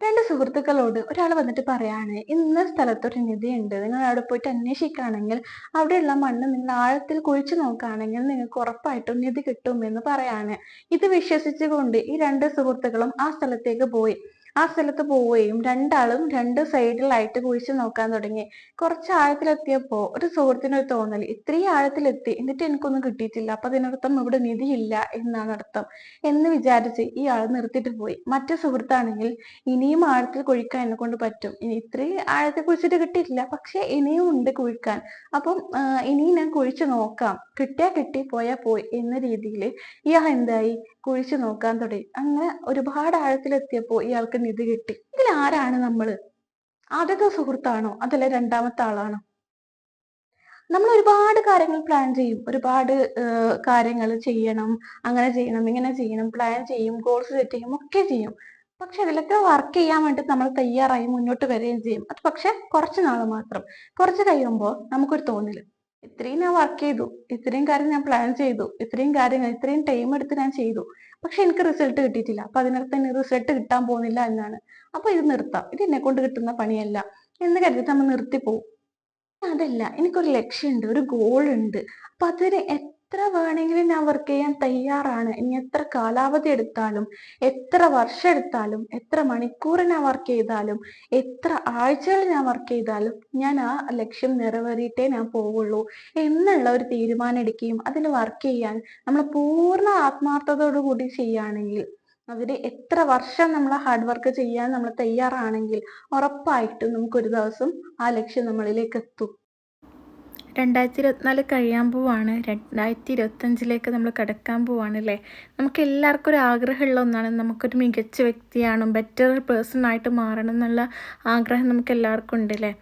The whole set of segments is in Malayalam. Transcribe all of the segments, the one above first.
രണ്ട് സുഹൃത്തുക്കളോട് ഒരാൾ വന്നിട്ട് പറയാണ് ഇന്ന സ്ഥലത്തൊരു നിധിയുണ്ട്. നിങ്ങൾ അവിടെ പോയിട്ട് അന്വേഷിക്കുകയാണെങ്കിൽ അവിടെയുള്ള മണ്ണ് നിങ്ങൾ ആഴത്തിൽ കുഴിച്ചു നോക്കുകയാണെങ്കിൽ നിങ്ങൾക്ക് ഉറപ്പായിട്ടും നിധി കിട്ടും എന്ന് പറയാണ്. ഇത് വിശ്വസിച്ചുകൊണ്ട് ഈ രണ്ട് സുഹൃത്തുക്കളും ആ സ്ഥലത്തേക്ക് പോയി. ആ സ്ഥലത്ത് പോവുകയും രണ്ടാളും രണ്ട് സൈഡിലായിട്ട് കുഴിച്ചു നോക്കാൻ തുടങ്ങി. കുറച്ച് ആഴത്തിലെത്തിയപ്പോ ഒരു സുഹൃത്തിനൊരു തോന്നൽ. ഇത്രയും ആഴത്തിലെത്തി എന്നിട്ട് എനിക്കൊന്നും കിട്ടിയിട്ടില്ല. അപ്പൊ അതിനർത്ഥം ഇവിടെ നിധിയില്ല എന്നാണ് അർത്ഥം. എന്ന് വിചാരിച്ച് ഈ ആൾ നിർത്തിട്ട് പോയി. മറ്റു സുഹൃത്താണെങ്കിൽ ഇനിയും ആഴത്തിൽ കുഴിക്കാൻ എന്നെ കൊണ്ട് പറ്റും. ഇനി ഇത്രയും ആഴത്തിൽ കുഴിച്ചിട്ട് കിട്ടിയിട്ടില്ല. പക്ഷെ ഇനിയും ഉണ്ട് കുഴിക്കാൻ. അപ്പം ഇനിയും ഞാൻ കുഴിച്ചു നോക്കാം. കിട്ടിയാ കിട്ടി പോയാ പോയി എന്ന രീതിയിൽ ഇയാൾ എന്തായി? കുഴിച്ചു നോക്കാൻ തുടങ്ങി. അങ്ങനെ ഒരുപാട് ആഴത്തിലെത്തിയപ്പോൾ ഇയാൾക്ക് നിധി കിട്ടി. ഇതിൽ ആരാണ് നമ്മൾ ആദ്യത്തെ സുഹൃത്താണോ? അതല്ല രണ്ടാമത്തെ ആളാണോ? നമ്മൾ ഒരുപാട് കാര്യങ്ങൾ പ്ലാൻ ചെയ്യും. ഒരുപാട് കാര്യങ്ങൾ ചെയ്യണം അങ്ങനെ ചെയ്യണം ഇങ്ങനെ ചെയ്യണം പ്ലാൻ ചെയ്യും ഗോൾസ് സെറ്റ് ചെയ്യും ഒക്കെ ചെയ്യും. പക്ഷെ അതിലൊക്കെ വർക്ക് ചെയ്യാൻ വേണ്ടി നമ്മൾ തയ്യാറായി മുന്നോട്ട് വരികയും ചെയ്യും. അത് പക്ഷെ കുറച്ച് നാൾ മാത്രം. കുറച്ച് കഴിയുമ്പോൾ നമുക്കൊരു തോന്നൽ. ഇത്രയും ഞാൻ വർക്ക് ചെയ്തു. ഇത്രയും കാര്യം ഞാൻ പ്ലാൻ ചെയ്തു. ഇത്രയും കാര്യങ്ങൾ ഇത്രയും ടൈം എടുത്ത് ഞാൻ ചെയ്തു. പക്ഷെ എനിക്ക് റിസൾട്ട് കിട്ടിയിട്ടില്ല. അപ്പൊ അതിനകത്ത് തന്നെ റിസൾട്ട് കിട്ടാൻ പോകുന്നില്ല എന്നാണ്. അപ്പൊ ഇത് നിർത്താം. ഇത് എന്നെ കൊണ്ട് കിട്ടുന്ന പണിയല്ല. എന്ന് കരുതി നമ്മൾ നിർത്തിപ്പോവും. അതല്ല എനിക്കൊരു ലക്ഷ്യമുണ്ട് ഒരു ഗോൾ ഉണ്ട്. അപ്പൊ അതിന് എത്ര വേണമെങ്കിലും ഞാൻ വർക്ക് ചെയ്യാൻ തയ്യാറാണ്. ഇനി എത്ര കാലാവധി എടുത്താലും എത്ര വർഷം എടുത്താലും എത്ര മണിക്കൂർ ഞാൻ വർക്ക് ചെയ്താലും എത്ര ആഴ്ചകൾ ഞാൻ വർക്ക് ചെയ്താലും ഞാൻ ആ ലക്ഷ്യം നിറവേറിയിട്ടേ ഞാൻ പോവുള്ളൂ എന്നുള്ള ഒരു തീരുമാനം എടുക്കുകയും അതിന് വർക്ക് ചെയ്യാൻ നമ്മൾ പൂർണ ആത്മാർത്ഥതയോടു കൂടി ചെയ്യുകയാണെങ്കിൽ അതിന് എത്ര വർഷം നമ്മൾ ഹാർഡ് വർക്ക് ചെയ്യാൻ നമ്മൾ തയ്യാറാണെങ്കിൽ ഉറപ്പായിട്ടും നമുക്കൊരു ദിവസം ആ ലക്ഷ്യം നമ്മളിലേക്ക് എത്തും. രണ്ടായിരത്തി ഇരുപത്തിനാല് കഴിയാൻ പോവാണ്. രണ്ടായിരത്തി ഇരുപത്തഞ്ചിലേക്ക് നമ്മൾ കിടക്കാൻ പോവാണ് അല്ലേ നമുക്ക് എല്ലാവർക്കും ഒരു ആഗ്രഹമുള്ള ഒന്നാണ്. നമുക്കൊരു മികച്ച വ്യക്തിയാണ് ബെറ്റർ പേഴ്സൺ ആയിട്ട് മാറണം എന്നുള്ള ആഗ്രഹം നമുക്ക് എല്ലാവർക്കും ഉണ്ട് അല്ലേ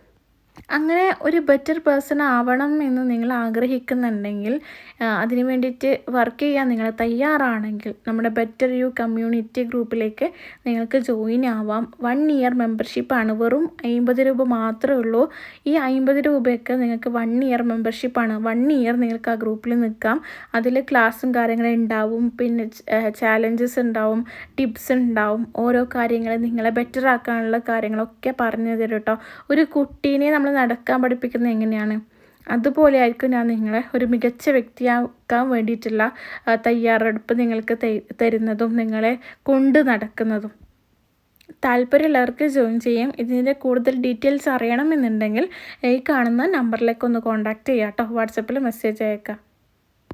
അങ്ങനെ ഒരു ബെറ്റർ പേഴ്സൺ ആവണം എന്ന് നിങ്ങൾ ആഗ്രഹിക്കുന്നുണ്ടെങ്കിൽ അതിനു വേണ്ടിയിട്ട് വർക്ക് ചെയ്യാൻ നിങ്ങൾ തയ്യാറാണെങ്കിൽ നമ്മുടെ ബെറ്റർ യു കമ്മ്യൂണിറ്റി ഗ്രൂപ്പിലേക്ക് നിങ്ങൾക്ക് ജോയിൻ ആവാം. വൺ ഇയർ മെമ്പർഷിപ്പാണ് വെറും അമ്പത് രൂപ മാത്രമേ ഉള്ളൂ. ഈ അമ്പത് രൂപയൊക്കെ നിങ്ങൾക്ക് വൺ ഇയർ മെമ്പർഷിപ്പാണ് വൺ ഇയർ നിങ്ങൾക്ക് ആ ഗ്രൂപ്പിൽ നിൽക്കാം. അതിൽ ക്ലാസ്സും കാര്യങ്ങളും ഉണ്ടാവും. പിന്നെ ചാലഞ്ചസ് ഉണ്ടാവും. ടിപ്സ് ഉണ്ടാവും. ഓരോ കാര്യങ്ങൾ നിങ്ങളെ ബെറ്റർ ആക്കാനുള്ള കാര്യങ്ങളൊക്കെ പറഞ്ഞു തരും കേട്ടോ. ഒരു കുട്ടീനെ നമ്മൾ നടക്കാൻ പഠിപ്പിക്കുന്നത് എങ്ങനെയാണ്? അതുപോലെ ആയിരിക്കും ഞാൻ നിങ്ങളെ ഒരു മികച്ച വ്യക്തിയാക്കാൻ വേണ്ടിയിട്ടുള്ള തയ്യാറെടുപ്പ് നിങ്ങൾക്ക് തരുന്നതും നിങ്ങളെ കൊണ്ട് നടക്കുന്നതും. താല്പര്യമുള്ളവർക്ക് ജോയിൻ ചെയ്യാം. ഇതിന്റെ കൂടുതൽ ഡീറ്റെയിൽസ് അറിയണമെന്നുണ്ടെങ്കിൽ ഈ കാണുന്ന നമ്പറിലേക്ക് ഒന്ന് കോൺടാക്റ്റ് ചെയ്യാം കേട്ടോ. വാട്സപ്പിൽ മെസ്സേജ് അയക്കാം.